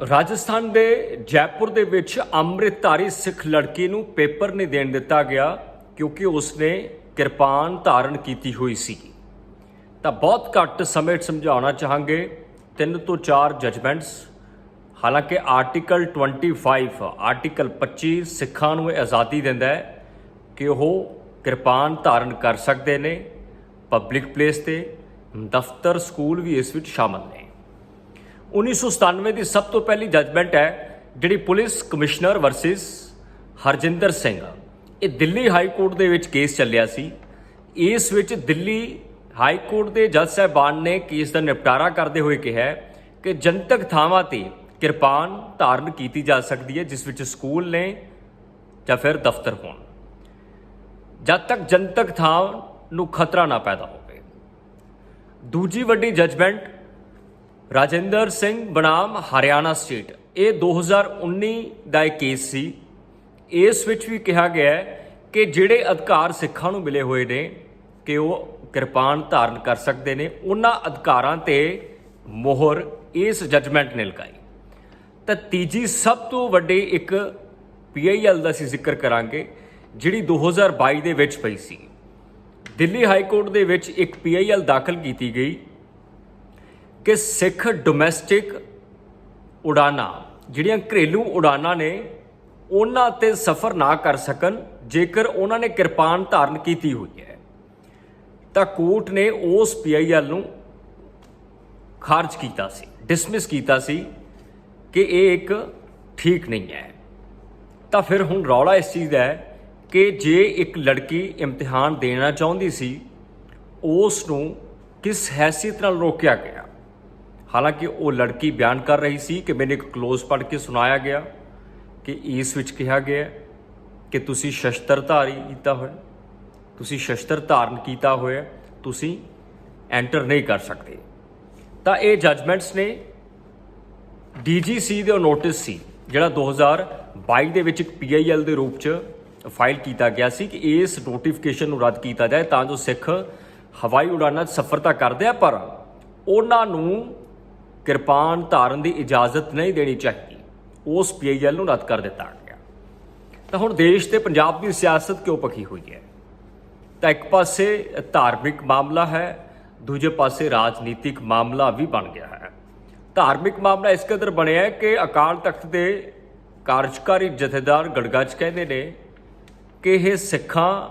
ਰਾਜਸਥਾਨ ਦੇ ਜੈਪੁਰ ਦੇ ਵਿੱਚ ਅੰਮ੍ਰਿਤਧਾਰੀ ਸਿੱਖ ਲੜਕੀ ਨੂੰ ਪੇਪਰ ਨਹੀਂ ਦੇਣ ਦਿੱਤਾ ਗਿਆ ਕਿਉਂਕਿ ਉਸਨੇ ਕਿਰਪਾਨ ਧਾਰਨ ਕੀਤੀ ਹੋਈ ਸੀ। ਤਾਂ ਬਹੁਤ ਘੱਟ ਸਮੇਂ 'ਚ ਸਮਝਾਉਣਾ ਚਾਹਾਂਗੇ। ਤਿੰਨ ਤੋਂ ਚਾਰ ਜਜਮੈਂਟਸ ਹਾਲਾਂਕਿ ਆਰਟੀਕਲ 25 ਆਰਟੀਕਲ 25 ਸਿੱਖਾਂ ਨੂੰ ਇਹ ਆਜ਼ਾਦੀ ਦਿੰਦਾ ਹੈ ਕਿ ਉਹ ਕਿਰਪਾਨ ਧਾਰਨ ਕਰ ਸਕਦੇ ਨੇ। ਪਬਲਿਕ ਪਲੇਸ ਤੇ, ਦਫ਼ਤਰ ਸਕੂਲ ਵੀ ਇਸ ਵਿੱਚ ਸ਼ਾਮਲ ਨੇ। 1997 ਦੀ ਸਭ ਤੋਂ ਪਹਿਲੀ ਜਜਮੈਂਟ ਹੈ ਜਿਹੜੀ police commissioner versus Harjinder Singh ਇਹ ਦਿੱਲੀ ਹਾਈ ਕੋਰਟ ਦੇ ਵਿੱਚ ਕੇਸ ਚੱਲਿਆ ਸੀ। ਇਸ ਵਿੱਚ ਦਿੱਲੀ ਹਾਈ ਕੋਰਟ ਦੇ ਜੱਜ ਸਾਹਿਬਾਨ ਨੇ ਕੇਸ ਦਾ ਨਿਪਟਾਰਾ ਕਰਦੇ ਹੋਏ ਕਿਹਾ ਕਿ ਜਨਤਕ ਥਾਵਾਂ ਤੇ ਕਿਰਪਾਨ ਧਾਰਨ ਕੀਤੀ ਜਾ ਸਕਦੀ ਹੈ, ਜਿਸ ਵਿੱਚ ਸਕੂਲ ਨੇ ਜਾਂ ਫਿਰ ਦਫ਼ਤਰ ਹੋਣ। ਜਦ ਤੱਕ ਜਨਤਕ ਥਾਂ ਨੂੰ ਖਤਰਾ ਨਾ ਪੈਦਾ ਹੋਵੇ। ਦੂਜੀ ਵੱਡੀ ਜਜਮੈਂਟ ਰਾਜਿੰਦਰ ਸਿੰਘ ਬਨਾਮ, ਹਰਿਆਣਾ ਸਟੇਟ। ਇਹ 2019 ਦਾ ਇੱਕ ਕੇਸ ਸੀ। ਇਸ ਵਿੱਚ ਵੀ ਕਿਹਾ ਗਿਆ ਹੈ ਕਿ ਜਿਹੜੇ ਅਧਿਕਾਰ ਸਿੱਖਾਂ ਨੂੰ ਮਿਲੇ ਹੋਏ ਨੇ, ਕਿ ਉਹ ਕਿਰਪਾਨ ਧਾਰਨ ਕਰ ਸਕਦੇ ਨੇ, ਉਹਨਾਂ ਅਧਿਕਾਰਾਂ ਤੇ ਮੋਹਰ ਇਸ ਜਜਮੈਂਟ ਨੇ ਲਗਾਈ। ਤਾਂ ਤੀਜੀ ਸਭ ਤੋਂ ਵੱਡੀ ਇੱਕ ਪੀਆਈਐਲ ਦਾ ਅਸੀਂ ਜ਼ਿਕਰ ਕਰਾਂਗੇ, ਜਿਹੜੀ 2022 ਦੇ ਵਿੱਚ ਪਈ ਸੀ। ਦਿੱਲੀ ਹਾਈ ਕੋਰਟ ਦੇ ਵਿੱਚ ਇੱਕ ਪੀਆਈਐਲ ਦਾਖਲ ਕੀਤੀ ਗਈ। ਕਿ ਸਿੱਖ ਡੋਮੈਸਟਿਕ ਉਡਾਨਾਂ, ਜਿਹੜੀਆਂ ਘਰੇਲੂ ਉਡਾਨਾਂ ਨੇ, ਉਹਨਾਂ ਤੇ ਸਫ਼ਰ ਨਾ ਕਰ ਸਕਣ, ਜੇਕਰ ਉਹਨਾਂ ਨੇ ਕਿਰਪਾਨ ਧਾਰਨ ਕੀਤੀ ਹੋਈ ਹੈ। ਤਾਂ ਕੋਰਟ ਨੇ ਉਸ ਪੀਆਈਐਲ ਨੂੰ ਖਾਰਜ ਕੀਤਾ ਸੀ ਡਿਸਮਿਸ ਕੀਤਾ ਸੀ ਕਿ ਇਹ ਇੱਕ ਠੀਕ ਨਹੀਂ ਹੈ। ਤਾਂ ਫਿਰ ਹੁਣ ਰੌਲਾ ਇਸ ਚੀਜ਼ ਦਾ ਹੈ ਕਿ ਜੇ ਇੱਕ ਲੜਕੀ ਇਮਤਿਹਾਨ ਦੇਣਾ ਚਾਹੁੰਦੀ ਸੀ, ਉਸ ਨੂੰ ਕਿਸ ਹੈਸੀਅਤ ਨਾਲ ਰੋਕਿਆ ਗਿਆ? ਹਾਲਾਂਕਿ ਉਹ ਲੜਕੀ ਬਿਆਨ ਕਰ ਰਹੀ ਸੀ ਕਿ ਮੈਨੂੰ ਇੱਕ ਕਲੋਜ਼ ਪੜ੍ਹ ਕੇ ਸੁਣਾਇਆ ਗਿਆ ਕਿ ਇਸ ਵਿੱਚ ਕਿਹਾ ਗਿਆ ਕਿ ਤੁਸੀਂ ਸ਼ਸਤਰ ਧਾਰੀ ਕੀਤਾ ਹੋਇਆ, ਤੁਸੀਂ ਸ਼ਸਤਰ ਧਾਰਨ ਕੀਤਾ ਹੋਇਆ, ਤੁਸੀਂ ਐਂਟਰ ਨਹੀਂ ਕਰ ਸਕਦੇ। ਤਾਂ ਇਹ ਜਜਮੈਂਟਸ ਨੇ ਡੀਜੀਸੀ ਦੇ ਨੋਟਿਸ ਸੀ, ਜਿਹੜਾ 2022 ਦੇ ਵਿੱਚ ਇੱਕ ਪੀਆਈਐਲ ਦੇ ਰੂਪ 'ਚ ਫਾਈਲ ਕੀਤਾ ਗਿਆ ਸੀ ਕਿ ਇਸ ਨੋਟੀਫਿਕੇਸ਼ਨ ਨੂੰ ਰੱਦ ਕੀਤਾ ਜਾਏ ਤਾਂ ਜੋ ਸਿੱਖ ਹਵਾਈ ਉਡਾਨਾਂ 'ਚ ਸਫ਼ਰ ਤਾਂ ਕਰਦੇ ਆ, ਪਰ ਉਹਨਾਂ ਨੂੰ ਕਿਰਪਾਨ ਧਾਰਨ ਦੀ ਇਜਾਜ਼ਤ ਨਹੀਂ ਦੇਣੀ ਚਾਹੀਦੀ। ਉਸ ਪੀਆਈਐਲ ਨੂੰ ਰੱਦ ਕਰ ਦਿੱਤਾ ਗਿਆ। ਤਾਂ ਹੁਣ ਦੇਸ਼ ਤੇ ਪੰਜਾਬ ਦੀ ਸਿਆਸਤ ਕਿਉਂ ਪੱਕੀ ਹੋਈ ਹੈ? ਤਾਂ ਇੱਕ ਪਾਸੇ ਧਾਰਮਿਕ ਮਾਮਲਾ ਹੈ, ਦੂਜੇ ਪਾਸੇ ਰਾਜਨੀਤਿਕ ਮਾਮਲਾ ਵੀ ਬਣ ਗਿਆ ਹੈ। ਧਾਰਮਿਕ ਮਾਮਲਾ ਇਸ ਕਦਰ ਬਣਿਆ ਕਿ ਅਕਾਲ ਤਖਤ ਦੇ ਕਾਰਜਕਾਰੀ ਜਥੇਦਾਰ ਗੜਗੱਜ ਕਹਿੰਦੇ ਨੇ ਕਿ ਇਹ ਸਿੱਖਾਂ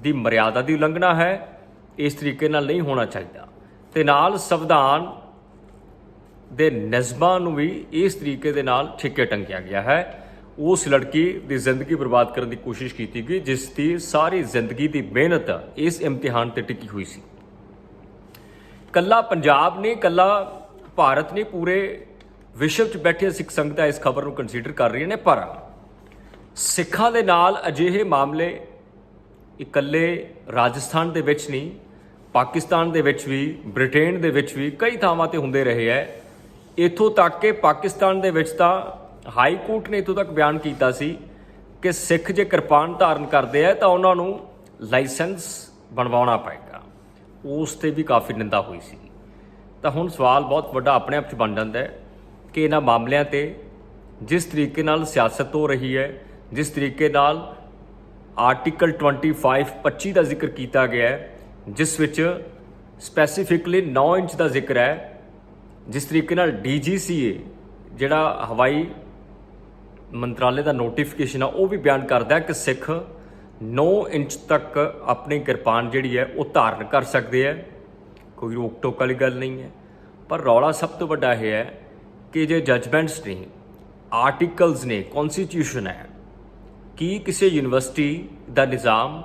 ਦੀ ਮਰਿਆਦਾ ਦੀ ਉਲੰਘਣਾ ਹੈ, ਇਸ ਤਰੀਕੇ ਨਾਲ ਨਹੀਂ ਹੋਣਾ ਚਾਹੀਦਾ। ਤੇ ਨਾਲ ਸੰਵਿਧਾਨ ਦੇ ਨਜ਼ਮਾਂ ਨੂੰ ਵੀ ਇਸ ਤਰੀਕੇ ਦੇ ਨਾਲ ਠਿੱਕੇ ਟੰਗਿਆ ਗਿਆ ਹੈ। ਉਸ ਲੜਕੀ ਦੀ ਜ਼ਿੰਦਗੀ ਬਰਬਾਦ ਕਰਨ ਦੀ ਕੋਸ਼ਿਸ਼ ਕੀਤੀ ਗਈ, ਜਿਸ ਦੀ ਸਾਰੀ ਜ਼ਿੰਦਗੀ ਦੀ ਮਿਹਨਤ ਇਸ ਇਮਤਿਹਾਨ ਤੇ ਟਿਕੀ ਹੋਈ ਸੀ। ਕੱਲਾ ਪੰਜਾਬ ਨਹੀਂ, ਕੱਲਾ ਭਾਰਤ ਨਹੀਂ, ਪੂਰੇ ਵਿਸ਼ਵ 'ਚ ਬੈਠੇ ਸਿੱਖ ਸੰਗਤਾਂ ਇਸ ਖਬਰ ਨੂੰ ਕੰਸੀਡਰ ਕਰ ਰਹੀਆਂ ਨੇ, ਪਰ ਸਿੱਖਾਂ ਦੇ ਨਾਲ ਅਜਿਹੇ ਮਾਮਲੇ ਇਕੱਲੇ ਰਾਜਸਥਾਨ ਦੇ ਵਿੱਚ ਨਹੀਂ, ਪਾਕਿਸਤਾਨ ਦੇ ਵਿੱਚ ਵੀ, ਬ੍ਰਿਟੇਨ ਦੇ ਵਿੱਚ ਵੀ ਕਈ ਥਾਵਾਂ ਤੇ ਹੁੰਦੇ ਰਹੇ ਹੈ। ਇਥੋਂ ਤੱਕ ਕਿ ਪਾਕਿਸਤਾਨ ਦੇ ਵਿੱਚ ਤਾਂ ਹਾਈ ਕੋਰਟ ਨੇ ਇਥੋਂ ਤੱਕ ਬਿਆਨ ਕੀਤਾ ਸੀ ਕਿ ਸਿੱਖ ਜੇ ਕਿਰਪਾਨ ਧਾਰਨ ਕਰਦੇ ਆ, ਤਾਂ ਉਹਨਾਂ ਨੂੰ ਲਾਇਸੈਂਸ ਬਣਵਾਉਣਾ ਪਏਗਾ। ਉਸ ਤੇ ਵੀ ਕਾਫੀ ਨਿੰਦਾ ਹੋਈ ਸੀ। ਤਾਂ ਹੁਣ ਸਵਾਲ ਬਹੁਤ ਵੱਡਾ ਆਪਣੇ ਆਪ 'ਚ ਬਣ ਜਾਂਦਾ ਹੈ ਕਿ ਇਹਨਾਂ ਮਾਮਲਿਆਂ ਤੇ ਜਿਸ ਤਰੀਕੇ ਨਾਲ ਸਿਆਸਤ ਹੋ ਰਹੀ ਹੈ, ਜਿਸ ਤਰੀਕੇ ਨਾਲ ਆਰਟੀਕਲ 25 25 ਦਾ ਜ਼ਿਕਰ ਕੀਤਾ ਗਿਆ ਹੈ, ਜਿਸ ਵਿੱਚ ਸਪੈਸੀਫਿਕਲੀ 9 ਇੰਚ ਦਾ ਜ਼ਿਕਰ ਹੈ ਜਿਸ ਤਰੀਕੇ ਨਾਲ ਡੀਜੀਸੀਏ, ਜਿਹੜਾ ਹਵਾਈ ਮੰਤਰਾਲੇ ਦਾ ਨੋਟੀਫਿਕੇਸ਼ਨ ਆ, ਉਹ ਵੀ ਬਿਆਨ ਕਰਦਾ ਹੈ ਕਿ ਸਿੱਖ 9 ਇੰਚ ਤੱਕ ਆਪਣੀ ਕਿਰਪਾਨ ਜਿਹੜੀ ਹੈ, ਉਹ ਧਾਰਨ ਕਰ ਸਕਦੇ ਆ ਕੋਈ ਰੋਕ ਟੋਕ ਵਾਲੀ ਗੱਲ ਨਹੀਂ ਹੈ। ਪਰ ਰੌਲਾ ਸਭ ਤੋਂ ਵੱਡਾ ਇਹ ਹੈ ਕਿ ਜੇ ਜਜਮੈਂਟਸ ਨੇ ਆਰਟੀਕਲਸ ਨੇ ਕਨਸਟੀਟਿਊਸ਼ਨ ਹੈ, ਕੀ ਕਿਸੇ ਯੂਨੀਵਰਸਿਟੀ ਦਾ ਨਿਜ਼ਾਮ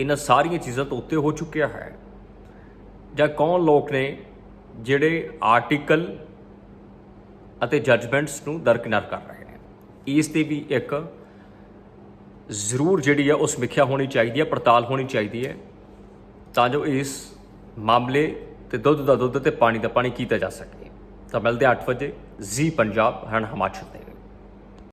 ਇਹਨਾਂ ਸਾਰੀਆਂ ਚੀਜ਼ਾਂ ਤੋਂ ਉੱਤੇ ਹੋ ਚੁੱਕਿਆ ਹੈ? ਜਾਂ ਕੌਣ ਲੋਕ ਨੇ ਜਿਹੜੇ ਆਰਟੀਕਲ ਅਤੇ ਜੱਜਮੈਂਟਸ ਨੂੰ ਦਰਕਿਨਾਰ ਕਰ ਰਹੇ ਨੇ। ਇਸ ਤੇ ਵੀ ਇੱਕ ਜ਼ਰੂਰ ਜਿਹੜੀ ਹੈ ਉਹ ਸਮੀਖਿਆ ਹੋਣੀ ਚਾਹੀਦੀ ਹੈ ਪੜਤਾਲ ਹੋਣੀ ਚਾਹੀਦੀ ਹੈ, ਤਾਂ ਜੋ ਇਸ ਮਾਮਲੇ ਤੇ ਦੁੱਧ ਦਾ ਦੁੱਧ ਤੇ ਪਾਣੀ ਦਾ ਪਾਣੀ ਕੀਤਾ ਜਾ ਸਕੇ। ਤਾਂ ਮਿਲਦੇ 8 ਵਜੇ, ਜੀ ਪੰਜਾਬ, ਹਣ ਹਿਮਾਚਲ ਤੇ।